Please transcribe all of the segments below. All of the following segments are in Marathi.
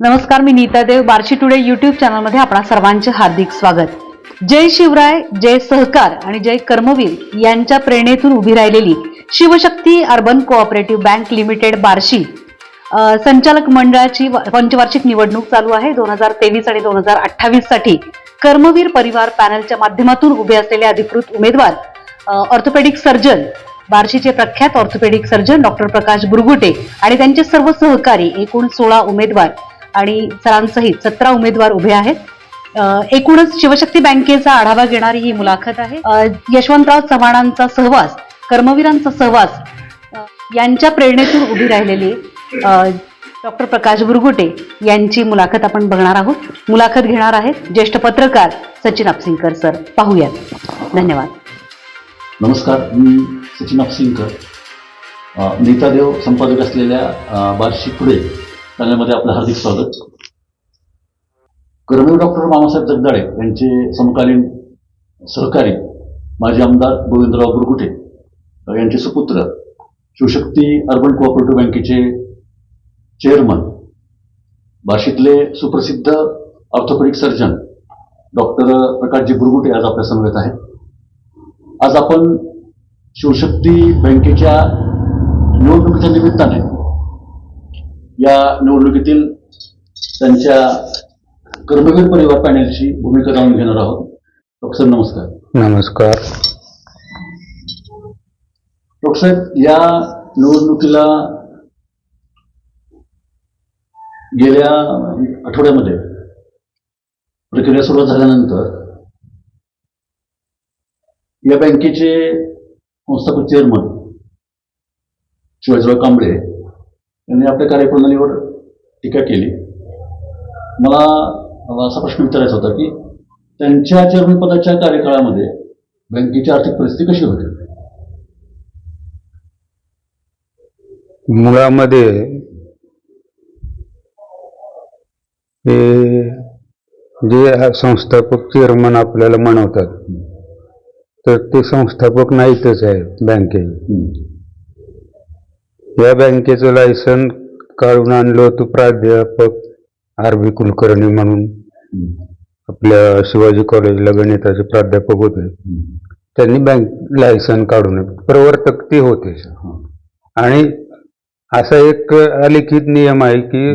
नमस्कार मी नीता देव बार्शी टुडे युट्यूब चॅनलमध्ये आपणा सर्वांचे हार्दिक स्वागत. जय शिवराय जय सहकार आणि जय कर्मवीर यांच्या प्रेरणेतून उभी राहिलेली Shivshakti urban cooperative bank limited Barshi संचालक मंडळाची पंचवार्षिक निवडणूक चालू आहे. दोन हजार तेवीस आणि दोन हजार अठ्ठावीससाठी कर्मवीर परिवार पॅनलच्या माध्यमातून उभे असलेले अधिकृत उमेदवार ऑर्थोपेडिक सर्जन बार्शीचे प्रख्यात orthopaedic surgeon doctor Prakash Burgute आणि त्यांचे सर्व सहकारी एकूण सोळा उमेदवार आणि सरांसहित सतरा उमेदवार उभे आहेत. एकूणच शिवशक्ती बँकेचा आढावा घेणारी ही मुलाखत आहे. यशवंतराव चव्हाणांचा सहवास कर्मवीरांचा सहवास यांच्या प्रेरणेतून उभी राहिलेली डॉक्टर प्रकाश बुरगुटे यांची मुलाखत आपण बघणार आहोत. मुलाखत घेणार आहेत ज्येष्ठ पत्रकार सचिन अपसिंकर सर. पाहूयात. धन्यवाद. नमस्कार मी सचिन अपसिंकर नेतादेव संपादक असलेल्या बार्शी पुढे चॅनलमध्ये आपलं हार्दिक स्वागत. कर्मवीर डॉक्टर मामासाहेब जगदाळे यांचे समकालीन सहकारी माजी आमदार गोविंदराव बुरगुटे यांचे सुपुत्र शिवशक्ती अर्बन कोऑपरेटिव्ह बँकेचे चेअरमन बार्शीतले सुप्रसिद्ध orthopedic surgeon doctor Prakashji Burgute आज आपल्या समवेत आहेत. आज आपण शिवशक्ती बँकेच्या निवडणुकीच्या निमित्ताने या निवडणुकीतील त्यांच्या कर्मवीर परिवार पॅनेलची भूमिका जाणून घेणार आहोत. डॉक्टर नमस्कार. नमस्कार. डॉक्टर या निवडणुकीला गेल्या आठवड्यामध्ये प्रक्रिया सुरुवात झाल्यानंतर या बँकेचे संस्थापक चेअरमन शिवाजीराव कांबळे यांनी आपल्या कार्यप्रणालीवर टीका केली. मला असा प्रश्न विचारायचा होता की त्यांच्या चेअरमन पदाच्या कार्यकाळामध्ये बँकेची आर्थिक परिस्थिती कशी होती? मुळामध्ये हे जे संस्थापक चेअरमन आपल्याला म्हणवतात तर ते संस्थापक नाहीतच आहे बँकेचे या बँकेचं लायसन काढून आणलं होतं प्राध्यापक आर बी कुलकर्णी म्हणून. आपल्या शिवाजी कॉलेजला गणिताचे प्राध्यापक होते. त्यांनी बँक लायसन काढून प्रवर्तक ते होते. आणि असा एक अलिखित नियम आहे की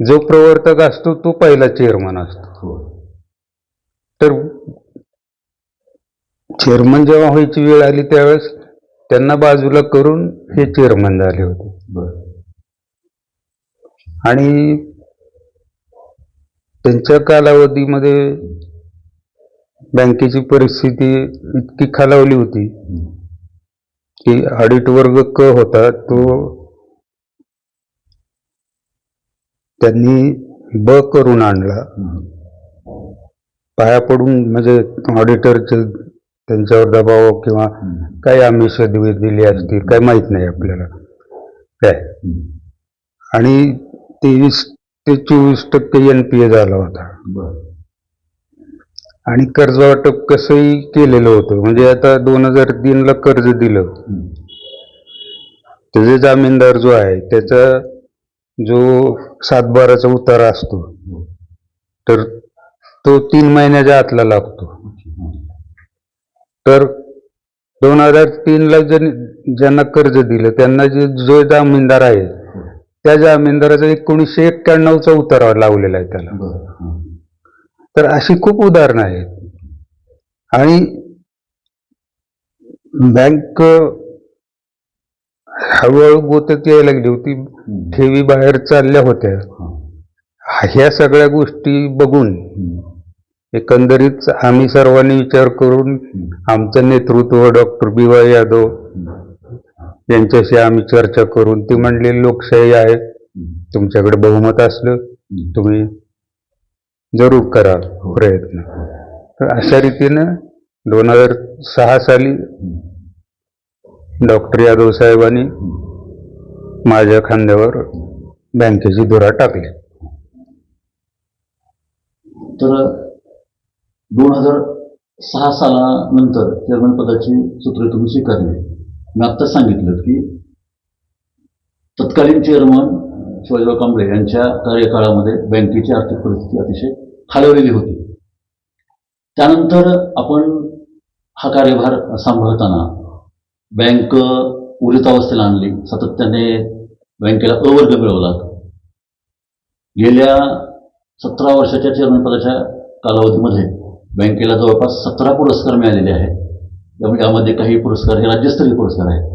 जो प्रवर्तक असतो तो पहिला चेअरमन असतो. तर चेअरमन जेव्हा व्हायची वेळ आली त्यावेळेस त्यांना बाजूला करून हे चेअरमन झाले होते. आणि त्यांच्या कालावधीमध्ये बँकेची परिस्थिती इतकी खालावली होती की ऑडिट वर्ग क होता तो त्यांनी ब करून आणला. पाया पडून म्हणजे ऑडिटरचे त्यांच्यावर दबाव किंवा काही आमिष दिवे दिली असतील काही माहीत नाही आपल्याला. काय? आणि तेवीस ते चोवीस टक्के एन पी ए झाला होता. आणि कर्ज वाटप कसंही केलेलं होतं. म्हणजे आता दोन हजार तीनला कर्ज दिलं. त्याचे जामीनदार जो आहे त्याचा जो सातबाराचा उतारा असतो तर तो तीन महिन्याच्या आतला लागतो. तर दोन हजार तीनला ज्यांनी ज्यांना कर्ज दिलं त्यांना जे जो जामीनदार आहे त्या जामीनदाराचा एकोणीसशे एक्क्याण्णवचा उतारा लावलेला आहे त्याला. तर अशी खूप उदाहरणं आहेत. आणि बँक हळूहळू गोतत यायला लागली होती ठेवी बाहेर चालल्या होत्या. ह्या सगळ्या गोष्टी बघून एकंदरीत आम्ही सर्वांनी विचार करून आमचं नेतृत्व डॉक्टर बी वाय यादव यांच्याशी आम्ही चर्चा करून ती म्हणली लोकशाही आहे. तुमच्याकडे बहुमत असलं तुम्ही जरूर करा प्रयत्न. तर अशा रीतीनं दोन हजार सहा साली डॉक्टर यादव साहेबांनी माझ्या खांद्यावर बँकेची धुरा टाकली. तर दोन हजार सहा सालानंतर चेअरमन पदाची सूत्रे तुम्ही स्वीकारली. मी आत्ताच सांगितलं की तत्कालीन चेअरमन शिवाजीराव कांबळे यांच्या कार्यकाळामध्ये बँकेची आर्थिक परिस्थिती अतिशय खालवलेली होती. त्यानंतर आपण हा कार्यभार सांभाळताना बँक उरित अवस्थेला आणली सातत्याने बँकेला अवर्ग मिळवला. गेल्या सतरा वर्षाच्या चेअरमनपदाच्या कालावधीमध्ये बँकेला जवळपास सतरा पुरस्कार मिळालेले आहेत. त्यामुळे म्हणजे यामध्ये काही पुरस्कार हे राज्यस्तरीय पुरस्कार आहेत.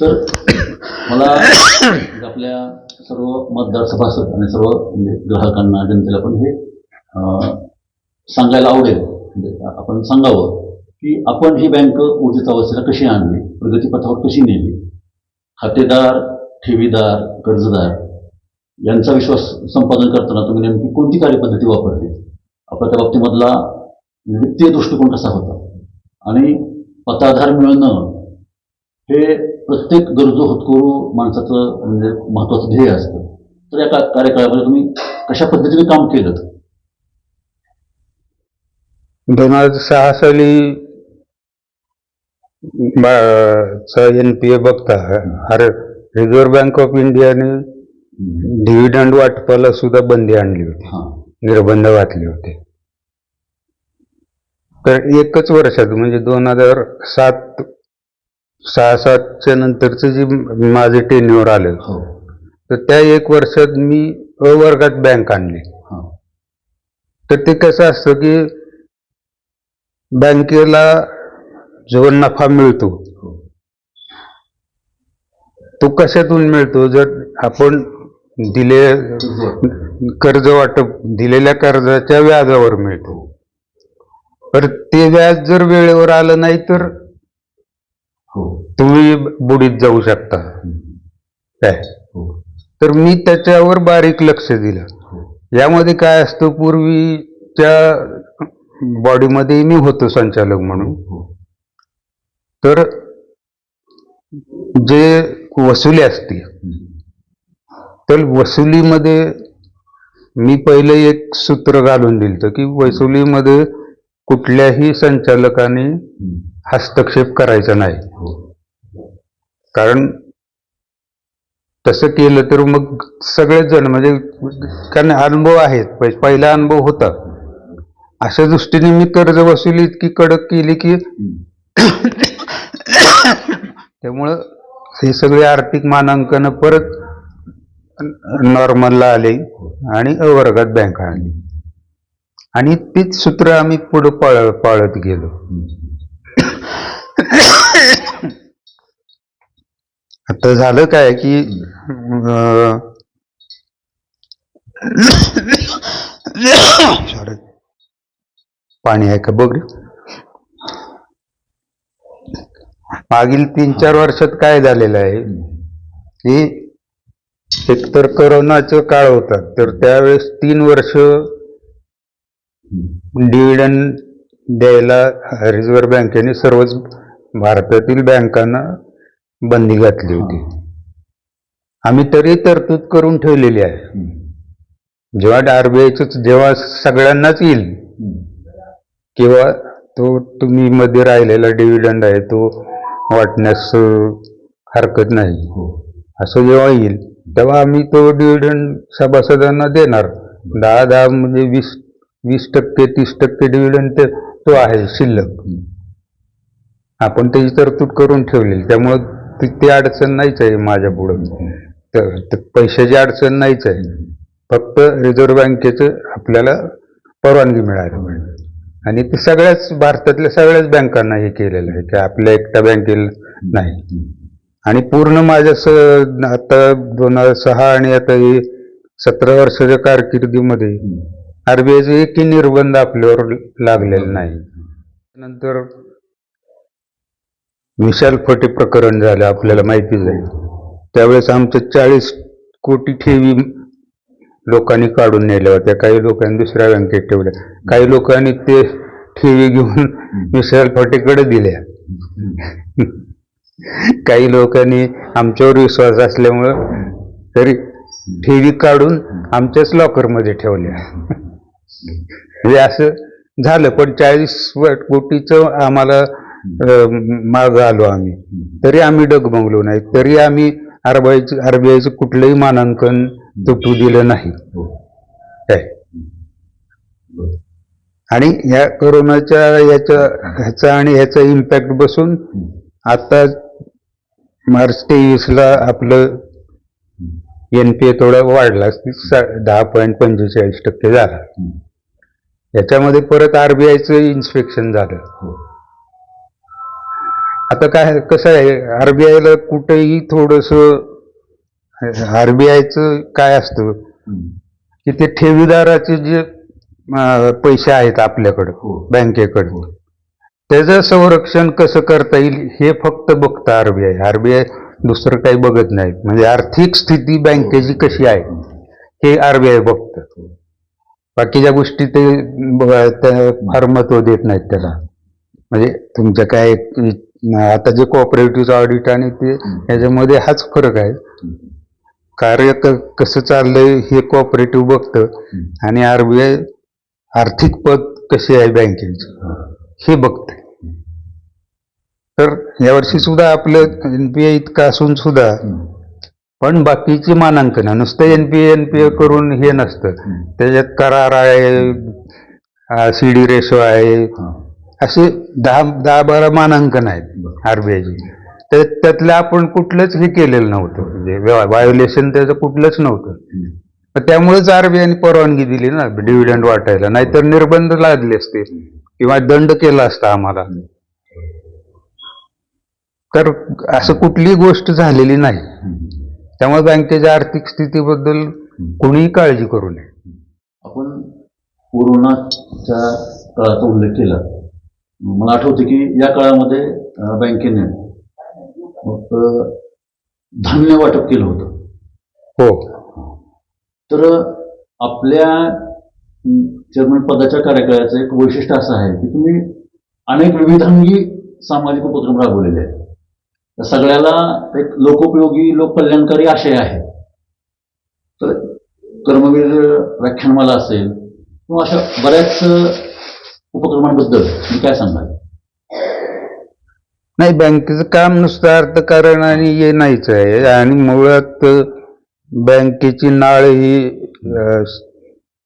तर मला आपल्या सर्व मतदार सभासद आणि सर्व म्हणजे ग्राहकांना जनतेला पण हे सांगायला आवडेल. म्हणजे आपण सांगावं की आपण ही बँक ऊर्जित अवस्थेला कशी आणली प्रगतीपथावर कशी नेली? खातेदार ठेवीदार कर्जदार यांचा विश्वास संपादन करताना तुम्ही नेमकी कोणती कार्यपद्धती वापरली? आपला त्या बाबतीमधला वित्तीय दृष्टिकोन कसा होता? आणि पताधार मिळणं हे प्रत्येक गरजू होतकरू माणसाचं म्हणजे महत्वाचं ध्येय असतं. तर या का- कार्यकाळामध्ये तुम्ही कशा पद्धतीने काम केलं? दोन हजार सहा साली एन पी ए बघता अरे रिझर्व्ह बँक ऑफ इंडियाने डिव्हिडंड वाटपाला सुद्धा बंदी आणली होती. निर्बंध घातले होते. तर एकच वर्षात म्हणजे दोन हजार सात सहा सातच्या नंतरचं जे माझे टेन्युअर आलं हो. तर त्या एक वर्षात मी अ वर्गात बँक आणली. हां. तर ते कसं असतं की बँकेला जो नफा मिळतो हो. तो कशातून मिळतो? जर आपण दिले कर्ज वाटप दिलेल्या कर्जाच्या व्याजावर मिळतो. तर ते व्याज जर वेळेवर आलं नाही तर हो. तुम्ही बुडीत जाऊ शकता. काय? हो. तर मी त्याच्यावर बारीक लक्ष दिलं. हो. यामध्ये काय असतं पूर्वीच्या बॉडीमध्ये मी होतो संचालक म्हणून. तर जे वसुली असते तर वसुलीमध्ये मी पहिले एक सूत्र घालून दिलं की वसुलीमध्ये कुठल्याही संचालकाने हस्तक्षेप करायचा नाही. हो. कारण तसं केलं तर मग सगळेच जण म्हणजे कारण अनुभव आहेत पहि- पहिला अनुभव होता. अशा दृष्टीने मी कर्ज वसुली इतकी कडक केली की त्यामुळं हे सगळे आर्थिक मानांकन परत नॉर्मलला आले आणि अवर्गात बँक आणली आणि तीच सूत्र आम्ही पुढे पाळ पाळत गेलो आता झालं काय की पाणी आहे का बघ रे. मागील तीन चार वर्षात काय झालेलं आहे की एकतर करोनाचं काळ होता तर त्यावेळेस तीन वर्ष डिव्हिडंड द्यायला रिझर्व्ह बँकेने सर्वच भारतातील बँकांना बंदी घातली होती. आम्ही तरी तरतूद करून ठेवलेली आहे. जेव्हा आरबीआयच जेव्हा सगळ्यांनाच येईल किंवा तो तुम्ही मध्ये राहिलेला डिव्हिडंड आहे तो वाटण्यास हरकत नाही. हो. असं जेव्हा येईल तेव्हा आम्ही तो डिव्हिडंड सभासदांना देणार. दहा दहा म्हणजे वीस वीस टक्के तीस टक्के डिव्हिडंड ते तो आहे शिल्लक. आपण त्याची तरतूद करून ठेवलेली. त्यामुळं ती ती अडचण नाहीच आहे माझ्या पुढं. तर पैशाची अडचण नाहीच आहे. फक्त रिझर्व्ह बँकेचं आपल्याला परवानगी मिळाली म्हणजे आणि ते सगळ्याच भारतातल्या सगळ्याच बँकांना हे केलेलं आहे की आपल्या एकट्या बँकेला नाही. आणि पूर्ण माझ्या स आता दोन हजार सहा आणि आता हे सतरा वर्षाच्या कारकिर्दीमध्ये आरबीआयचे एकही निर्बंध आपल्यावर लागलेले नाही. नंतर विशाल फटे प्रकरण झालं आपल्याला माहितीच आहे त्यावेळेस आमच्या चाळीस कोटी ठेवी लोकांनी काढून नेल्या होत्या. काही लोकांनी दुसऱ्या बँकेत ठेवल्या. काही लोकांनी ते ठेवी घेऊन विशाल फटेकडे दिल्या. काही लोकांनी आमच्यावर विश्वास असल्यामुळं तरी ठेवी काढून आमच्याच लॉकरमध्ये ठेवल्या. म्हणजे असं झालं पण चाळीस कोटीचं आम्हाला माग आलो आम्ही. तरी आम्ही डगमगलो नाही. तरी आम्ही आरबीआयचं आरबीआयचं कुठलंही मानांकन तुटू दिलं नाही. काय? आणि या करोनाच्या याच्या ह्याचा आणि ह्याचा इम्पॅक्ट बसून आता मार्च तेवीसला आपलं एन पी ए थोडा वाढला. सा- दहा पॉईंट पंचेचाळीस टक्के झाला. याच्यामध्ये परत आरबीआयचं इन्स्पेक्शन झालं हो आता काय कसं आहे आरबीआयला कुठेही थोडस आरबीआयचं काय असतं. की ते ठेवीदाराचे जे पैसे आहेत आपल्याकडं हो. बँकेकडे हो. त्याचं संरक्षण कसं करता येईल हे फक्त बघतं आरबीआय आरबीआय दुसरं काही बघत नाही म्हणजे आर्थिक स्थिती बँकेची कशी आहे हे आरबीआय बघतं बाकीच्या गोष्टी ते त्या फार महत्त्व देत नाहीत त्याला. म्हणजे तुमच्या काय आता जे कोऑपरेटिव्ह ऑडिट आणि ते ह्याच्यामध्ये हाच फरक आहे. कार्य कसं चाललंय हे कोऑपरेटिव्ह बघतं आणि आरबीआय आर्थिक पद कशी आहे बँकेची हे बघते तर यावर्षी सुद्धा आपलं आय इतकं असून सुद्धा पण बाकीची मानांकन नुसतं एनपीए एनपीए करून हे नसतं. त्याच्यात करार आहे सी डी रेशो आहे. असे दहा दहा बारा मानांकन आहेत. आरबीआयची तर त्यातलं आपण कुठलंच हे केलेलं नव्हतं. म्हणजे व्हायोलेशन त्याचं कुठलंच नव्हतं. त्यामुळेच आरबीआयने परवानगी दिली ना डिव्हिडंड वाटायला. नाहीतर निर्बंध लादले असते. किंवा दंड केला असता आम्हाला. तर असं कुठली गोष्ट झालेली नाही. त्यामुळे बँकेच्या आर्थिक स्थितीबद्दल कोणीही काळजी करू नये. आपण कोरोनाच्या काळाचा उल्लेख केला. मला आठवतं की या काळामध्ये बँकेने मग धान्य वाटप केलं होतं. हो. तर आपल्या चेअरमन पदाच्या कार्यकाळाचं एक वैशिष्ट्य असं आहे की तुम्ही अनेक विविधांगी सामाजिक उपक्रम राबवलेले आहेत. त्या सगळ्याला एक लोकोपयोगी लोककल्याणकारी आशय आहे. तर कर्मवीर व्याख्यानमाला असेल किंवा अशा बऱ्याच उपक्रमांबद्दल मी काय सांगाल नाही बँकेचं काम नुसतं अर्थकारण आणि हे नाहीच आहे. आणि मुळात बँकेची नाळ ही अं,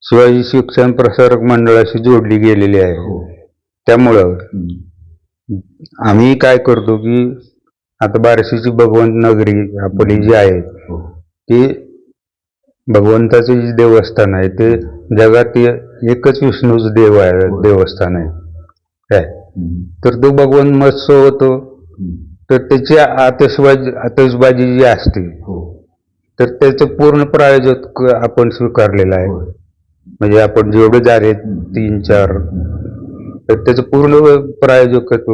शिवाजी शिक्षण प्रसारक मंडळाशी जोडली गेलेली आहे. हो. त्यामुळं हम्म. आम्ही काय करतो की आता बार्शीची भगवंत नगरी आपली जी आहे हो. ती भगवंताचं जे देवस्थान आहे ते जगात एकच विष्णूच देव आहे देवस्थान आहे. काय. तर तो भगवंत महोत्सव होतो. तर त्याची आतषबाजी आतषबाजी जी असते हो. तर त्याचं पूर्ण प्रायोजक आपण स्वीकारलेलं आहे. म्हणजे आपण जेवढे झाले तीन चार तर त्याचं पूर्ण प्रायोजकत्व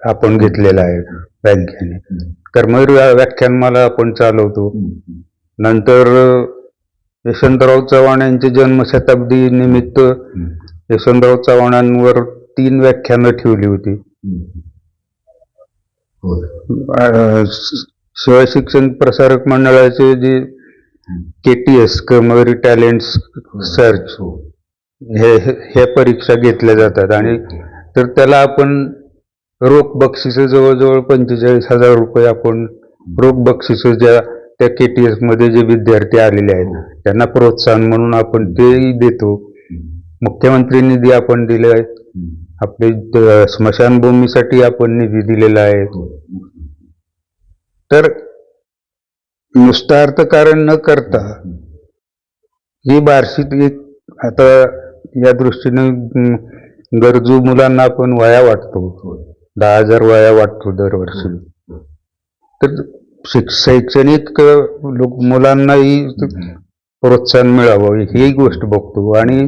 आपण घेतलेलं आहे. व्याख्याने हम्म. कर्मवीर व्याख्यानमाला आपण चालवतो नंतर यशवंतराव चव्हाण यांचे जन्मशताब्दी निमित्त यशवंतराव चव्हाणांवर तीन व्याख्यानं ठेवली होती शिवाय शिक्षण प्रसारक मंडळाचे जे K T S Karmaveer talent search हे ह्या परीक्षा घेतल्या जातात आणि तर त्याला आपण रोख बक्षिस जवळजवळ पंचेचाळीस हजार रुपये आपण रोख बक्षिस ज्या त्या के टी एसमध्ये जे विद्यार्थी आलेले आहेत त्यांना प्रोत्साहन म्हणून आपण तेही देतो. मुख्यमंत्री निधी आपण दिले आहे. आपले स्मशानभूमीसाठी आपण निधी दिलेला आहे. तर नुसतं अर्थकारण न करता ही बार्शीत एक आता या दृष्टीने गरजू मुलांना आपण वया वाटतो. दहा हजार वया वाटतो दरवर्षी. तर शिक शैक्षणिक लोक मुलांनाही प्रोत्साहन मिळावं ही गोष्ट बघतो. आणि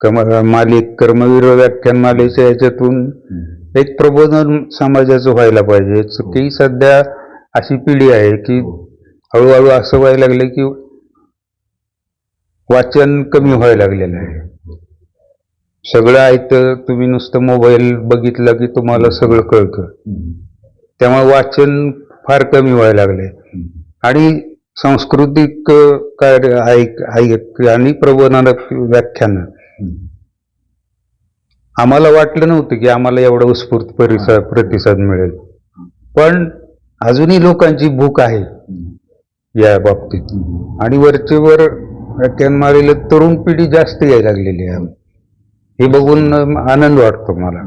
कम मालिक कर्मवीर व्याख्यानमालेच्या याच्यातून हम्म. एक प्रबोधन समाजाचं व्हायला पाहिजे. की सध्या अशी पिढी आहे की हळूहळू असं व्हायला लागलं की वाचन कमी व्हायला लागलेलं आहे. सगळं ऐकतं तुम्ही नुसतं मोबाईल बघितलं की तुम्हाला सगळं कळतं. त्यामुळे वाचन फार कमी व्हायला लागले. आणि सांस्कृतिक कार्य ऐक ऐक आणि प्रबोधनात्मक व्याख्यानं. आम्हाला वाटलं नव्हतं की आम्हाला एवढा उत्स्फूर्त परिसर प्रतिसाद मिळेल पण अजूनही लोकांची भूक आहे. या बाबतीत आणि वरचे वर व्याख्यान मारेलं तरुण पिढी जास्त यायला लागलेली आहे हे बघून आनंद वाटतो मला.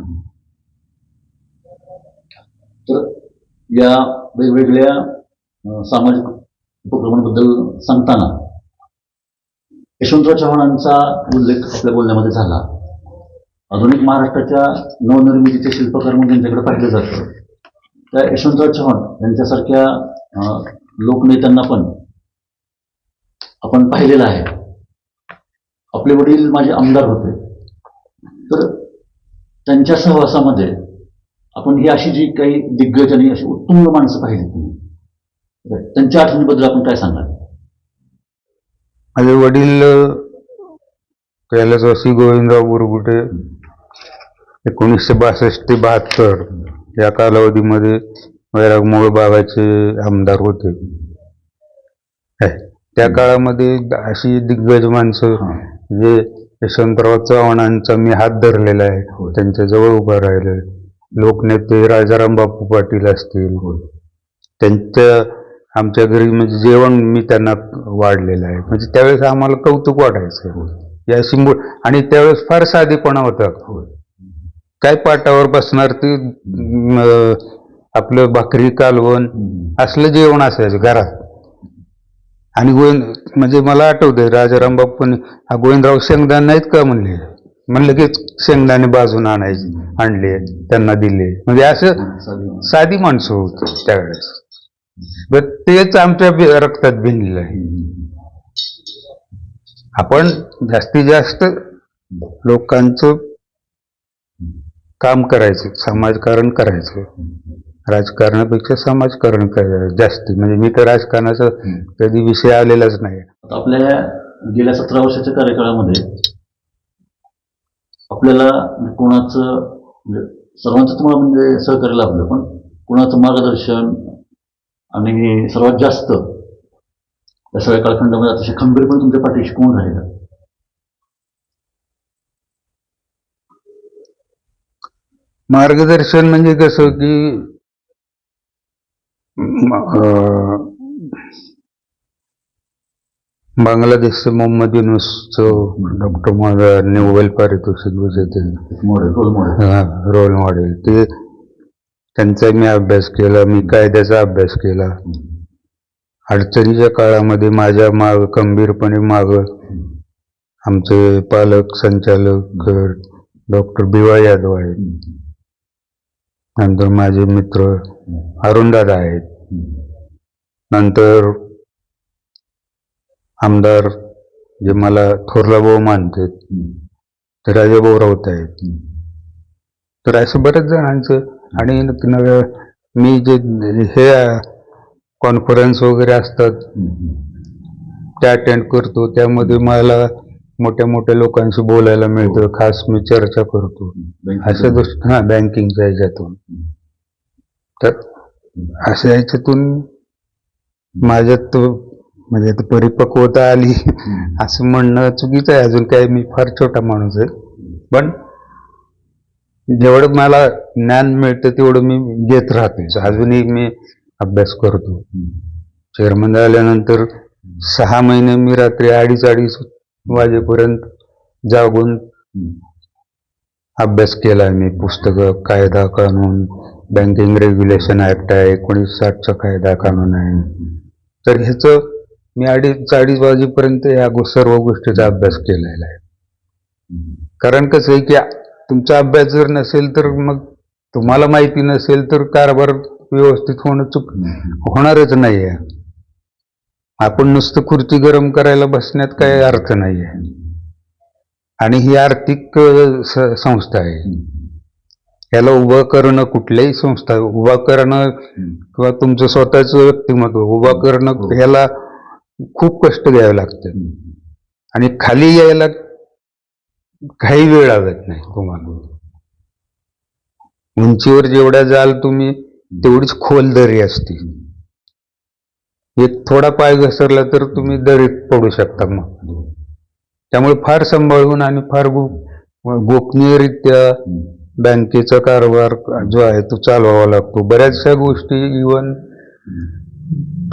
तर या वेगवेगळ्या सामाजिक उपक्रमांबद्दल सांगताना यशवंतराव चव्हाणांचा उल्लेख आपल्या बोलण्यामध्ये झाला. आधुनिक महाराष्ट्राच्या नवनिर्मितीचे शिल्पकार म्हणून त्यांच्याकडे पाहिलं जातं. त्या यशवंतराव चव्हाण यांच्यासारख्या लोकनेत्यांना पण आपण पाहिलेलं आहे. आपले वडील माझे आमदार होते. तर त्यांच्या सहवासामध्ये आपण ही अशी जी काही दिग्गज आणि अशी उत्तुंग माणसं पाहिली तुम्ही. त्यांच्या आठवणीबद्दल आपण काय सांगाल? माझे वडील कैलासवासी गोविंदराव बुरगुटे एकोणीसशे बासष्ट ते बहात्तर या कालावधीमध्ये वैरागमूळ भागाचे आमदार होते. त्या काळामध्ये अशी दिग्गज माणसं जे यशवंतराव चव्हाणांचा मी हात धरलेला आहे. त्यांच्या जवळ उभं राहिले लोकनेते राजाराम बापू पाटील असतील. त्यांच्या आमच्या घरी म्हणजे जेवण मी त्यांना वाढलेलं आहे. म्हणजे त्यावेळेस आम्हाला कौतुक वाटायचं. या सिंबू आणि त्यावेळेस फार साधेपणा होता? काय पाटावर बसणार ते आपलं भाकरी कालवण असलं जेवण असायचं घरात. आणि गोविंद म्हणजे मला आठवतंय राजाराम बापूंनी गोविंदराव शेंगदाणे नाहीत का म्हणले? म्हणलं की शेंगदाणे बाजून आणायचे आणले त्यांना दिले. म्हणजे असं साधी माणसं होती त्यावेळेस. पण तेच आमच्या रक्तात भिनलेलं आहे. आपण जास्तीत जास्त लोकांचं काम करायचं समाजकारण करायचं. राजकारणापेक्षा समाजकारण जास्ती. म्हणजे मी तर राजकारणाचा कधी विषय आलेलाच नाही. आता आपल्या गेल्या सतरा वर्षाच्या कार्यकाळामध्ये आपल्याला कोणाचं म्हणजे सर्वांचं तुम्हाला म्हणजे सहकार्य लाभलं पण कोणाचं मार्गदर्शन आणि सर्वात जास्त या सगळ्या कालखंडामध्ये अतिशय खंबीरपणे तुमच्या पाठीशी कोण राहिलं. मार्गदर्शन म्हणजे कसं की बांगलादेशचं मोहम्मद युनुसचं डॉक्टर मॉ- नोबेल पारितोषिक विजेते रोल मॉडेल ते त्यांचा मी अभ्यास केला मी कायद्याचा अभ्यास केला. अडचणीच्या काळामध्ये माझ्या माग खंबीरपणे माग आमचे पालक संचालक डॉक्टर बी वाय यादव आहेत. नंतर माझे मित्र अरुणदादा आहेत. नंतर आमदार जे मला थोरला भाऊ मानतात ते राजाभाऊ राऊत आहेत. तर असं बऱ्याच जणांचं आणि नव्या मी जे हे कॉन्फरन्स वगैरे असतात त्या अटेंड करतो. त्यामध्ये मला मोठ्या मोठ्या लोकांशी बोलायला मिळतं. खास मी चर्चा करतो. अशा दृष्टी हां बँकिंगच्या ह्याच्यातून. तर अशा ह्याच्यातून माझ्यात म्हणजे आता परिपक्वता आली. असं म्हणणं चुकीचं आहे. अजून काय मी फार छोटा माणूस आहे. पण जेवढं मला ज्ञान मिळतं तेवढं मी घेत राहते अजूनही मी अभ्यास करतो. चेअरमन झाल्यानंतर सहा महिने मी रात्री अडीच अडीच वाजेपर्यंत जागून अभ्यास केला मी. पुस्तकं कायदा कानून बँकिंग रेग्युलेशन ऍक्ट आहे एकोणीस साठचा कायदा कानून आहे. तर ह्याचं मी अडीच अडीच वाजेपर्यंत या सर्व गोष्टीचा अभ्यास केलेला आहे. कारण कसं आहे की तुमचा अभ्यास जर नसेल तर मग तुम्हाला माहिती नसेल तर कारभार व्यवस्थित होणं चुक होणारच नाही आहे आपण नुसतं खुर्ची गरम करायला बसण्यात काही अर्थ नाही आहे आणि ही आर्थिक संस्था आहे. याला उभं करणं कुठल्याही संस्था उभा करणं किंवा तुमचं स्वतःचं व्यक्तिमत्व उभा करणं ह्याला खूप कष्ट घ्यावे लागतं आणि खाली यायला काही वेळ लागत नाही तुम्हाला. उंचीवर जेवढ्या जाल तुम्ही तेवढीच खोल दरी असते. एक थोडा पाय घसरला तर तुम्ही दरीत पडू शकता मग. त्यामुळे फार सांभाळून आणि फार गो- गोपनीयरित्या बँकेचा कारभार जो आहे तो चालवावा लागतो. बऱ्याचशा गोष्टी इवन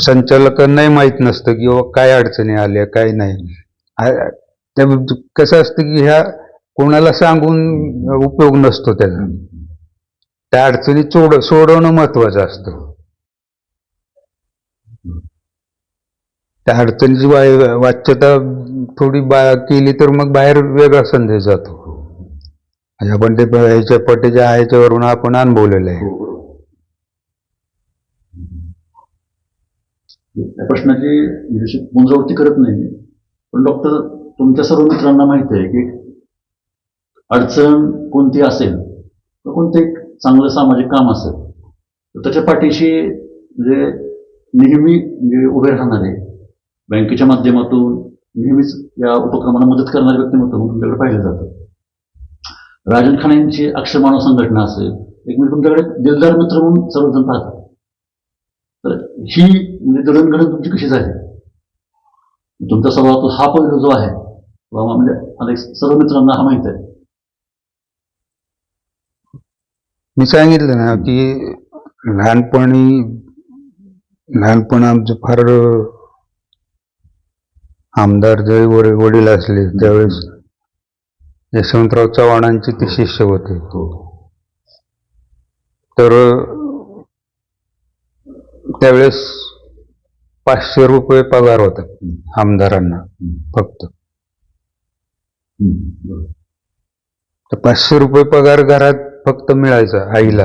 संचालकांनाही माहीत नसतं की बाबा काय अडचणी आल्या काय नाही. त्या कसं असतं की ह्या कोणाला सांगून उपयोग नसतो त्याचा. त्या अडचणी सोड सोडवणं महत्वाचं असतं. त्या अडचणीची वा- वाच्यता थोडी बा केली तर मग बाहेर वेगळा संदेश जातो. म्हणजे आपण ते ह्याच्या पटेच्या ह्याच्यावरून आपण अनुभवलेलं आहे. या प्रश्नाची म्हणजे पुनरावृत्ती करत नाही. पण डॉक्टर तुमच्या सर्व मित्रांना माहिती आहे की अडचण कोणती असेल तर कोणते चांगलं सामाजिक काम असेल तर त्याच्या पाठीशी म्हणजे नेहमी उभे राहणारे बँकेच्या माध्यमातून नेहमीच या उपक्रमाला मदत करणारे व्यक्तिमत्व म्हणून तुमच्याकडे पाहिलं जातं. राजन खान यांची अक्षर मानव संघटना असेल एक म्हणजे तुमच्याकडे दिलदार मित्र म्हणून सर्वजण पाहतात. तर ही म्हणजे दळणघडण तुमची कशी झाली? तुमच्या स्वभावातून हा पैलू जो आहे बाबा म्हणजे अनेक सर्व मित्रांना हा माहीत आहे. मी सांगितलं ना की लहानपणी लहानपण आमचं फार आमदार जरी वडील वडील असले त्यावेळेस यशवंतराव चव्हाणांचे ते शिष्य होते. तर त्यावेळेस पाचशे रुपये पगार होता आमदारांना फक्त. तर पाचशे रुपये पगार घरात फक्त मिळायचा आईला.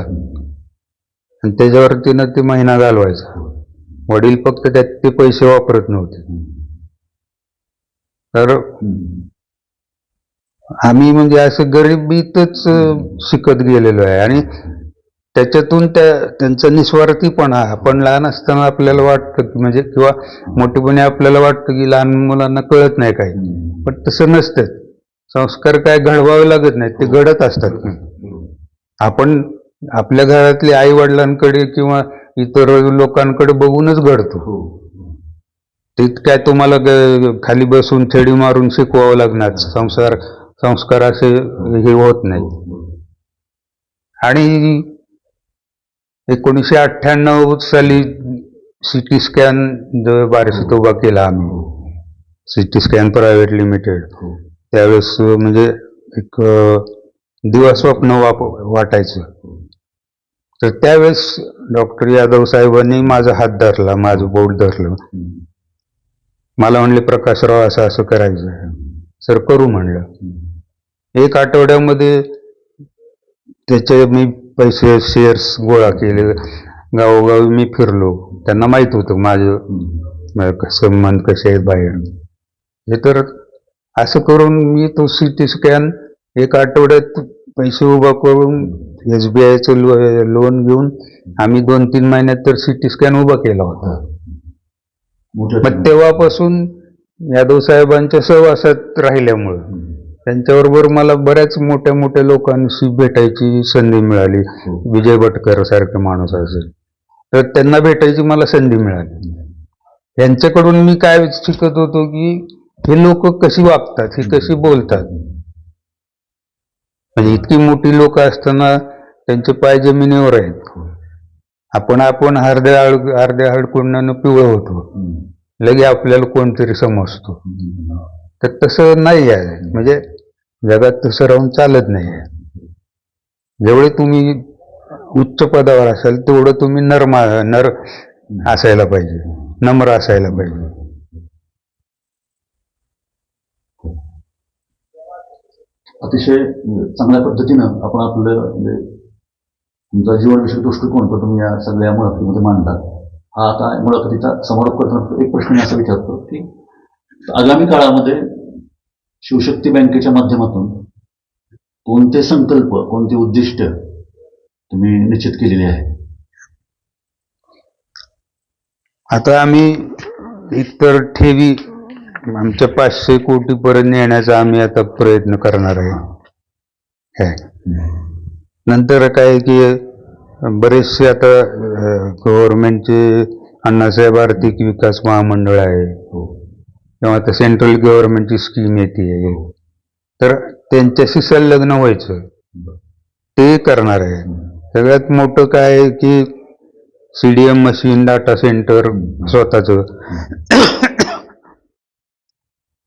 आणि त्याच्यावर तिनं ते महिना घालवायचा. वडील फक्त त्यात ते पैसे वापरत नव्हते. तर आम्ही म्हणजे असं गरिबीतच शिकत गेलेलो आहे. आणि त्याच्यातून त्या त्यांचा निस्वार्थीपणा आपण लहान असताना आपल्याला वाटतं की म्हणजे किंवा मोठेपणे आपल्याला वाटतं की लहान मुलांना कळत नाही काही. पण तसं नसतं संस्कार काय घडवावे लागत नाहीत ते घडत असतात. आपण आपल्या घरातल्या आई वडिलांकडे किंवा इतर लोकांकडे बघूनच घडतो. ते काय तुम्हाला ग- खाली बसून थेडी मारून शिकवावं लागणार. संसार संस्कार असे हे होत नाही. आणि एकोणीसशे अठ्ठ्याण्णव साली सिटी स्कॅन जो बारशीत उभा केला आम्ही. CT scan private limited. त्यावेळेस म्हणजे एक अं, स्वप्न वाप वाटायचं. तर त्यावेळेस डॉक्टर यादव साहेबांनी माझा हात धरला माझं बोट धरलं. मला म्हणले प्रकाशराव असं असं करायचं. आहे सर करू म्हणलं. एक आठवड्यामध्ये त्याचे मी पैसे शेअर्स गोळा केले. गावोगावी मी फिरलो. त्यांना माहीत होतं माझं संबंध कसे आहेत बाहेर. हे तर असं करून मी तो सी टी स्कॅन एक आठवड्यात पैसे उभा करून एस बी आयचं लोन घेऊन आम्ही दोन तीन महिन्यात तर सी टी स्कॅन उभा केला होता. मग तेव्हापासून यादव साहेबांच्या सहवासात राहिल्यामुळं त्यांच्याबरोबर मला बऱ्याच मोठ्या मोठ्या लोकांशी भेटायची संधी मिळाली. विजय भटकर सारखे माणूस असेल तर त्यांना भेटायची मला संधी मिळाली. यांच्याकडून मी काय शिकत होतो की हे लोक कशी वागतात हे कशी बोलतात? म्हणजे इतकी मोठी लोक असताना त्यांचे पाय जमिनीवर आहेत. आपण आपण अर्ध्या हड अर्ध्या हडकुंडानं पिवळं होतो. लगे आपल्याला कोणतरी समजतो. तर तसं नाही आहे. म्हणजे जगात तसं राहून चालत नाही आहे. जेवढे तुम्ही उच्च पदावर असाल तेवढं तुम्ही नरमा नर असायला पाहिजे. नम्र असायला पाहिजे. अतिशय चांगल्या पद्धतीनं आपण आपलं म्हणजे तुमचा जीवनविषयक दृष्टिकोन तो तुम्ही या सगळ्या मुलाखतीमध्ये मांडला हा आता मुलाखतीचा समारोप करताना एक प्रश्न मी असा विचारतो की आगामी काळामध्ये शिवशक्ती बँकेच्या माध्यमातून कोणते संकल्प कोणते उद्दिष्ट तुम्ही निश्चित केलेले आहे? आता आम्ही इतर ठेवी आमच्या पाचशे कोटीपर्यंत नेण्याचा आम्ही आता प्रयत्न करणार आहे. काय नंतर काय की बरेचसे आता गव्हर्नमेंटचे अण्णासाहेब आर्थिक विकास महामंडळ आहे. किंवा आता सेंट्रल गव्हर्नमेंटची स्कीम येते. तर त्यांच्याशी संलग्न व्हायचं. ते करणार आहे. सगळ्यात मोठं काय आहे की एम मशीन डाटा सेंटर स्वतःचं.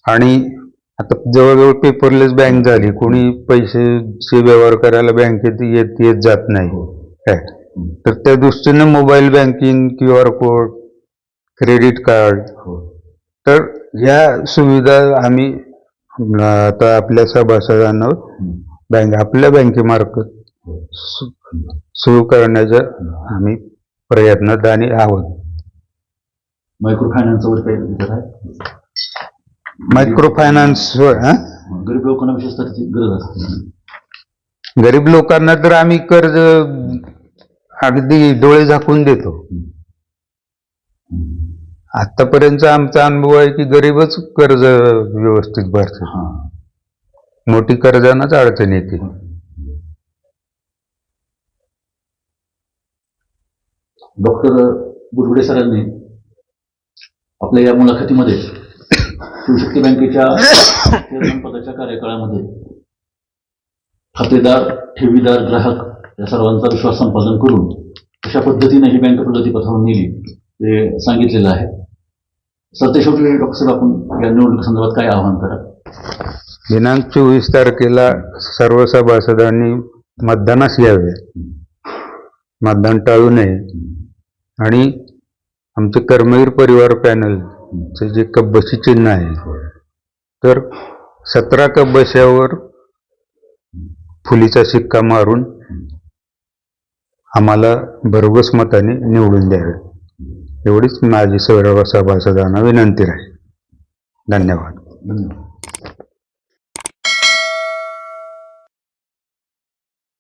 आणि आता जवळजवळ पेपरलेस बँक झाली. कोणी पैसेचे व्यवहार करायला बँकेत येत येत जात नाही. काय? तर त्या दृष्टीने mobile banking Q R code credit card हो. तर ह्या सुविधा आम्ही आता आपल्या सभासदांना बँक आपल्या बँकेमार्फत सु- सुरू करण्याच्या आम्ही प्रयत्नात आणि आहोत. मायक्रो फायनान्स वगैरे काही मायक्रो फायनान्स हं? गरीब लोकांना विशेषतः त्याची गरज असते. गरीब लोकांना तर आम्ही कर्ज अगदी डोळे झाकून देतो. आतापर्यंत आमचा अनुभव आहे की गरीबच कर्ज व्यवस्थित भरते. हां. मोठी कर्जानंच अडचण येते. डॉक्टर बुरगुडे सरांनी आपल्या या मुलाखतीमध्ये शिवशक्ती बँकेच्या चेअरमन पदाच्या कार्यकाळामध्ये खातेदार ठेवीदार ग्राहक या सर्वांचा विश्वास संपादन करून कशा पद्धतीने ही बँक प्रगतीपथावर नेली ते सांगितलेलं आहे. सर ते शेवटी डॉक्टर साहेब आपण या निवडणुकीसंदर्भात काय आवाहन करा दिनांक चोवीस तारखेला सर्व सभासदांनी मतदानास यावे मतदान टाळू नये. आणि आमचे कर्मवीर परिवार चे जे कब्बशी चिन्ह आहे तर सतरा कब्बशावर फुलीचा शिक्का मारून आम्हाला भरघोस मताने निवडून द्यावे. एवढीच माझी सर्व सभासदांना विनंती राहील. धन्यवाद. धन्यवाद.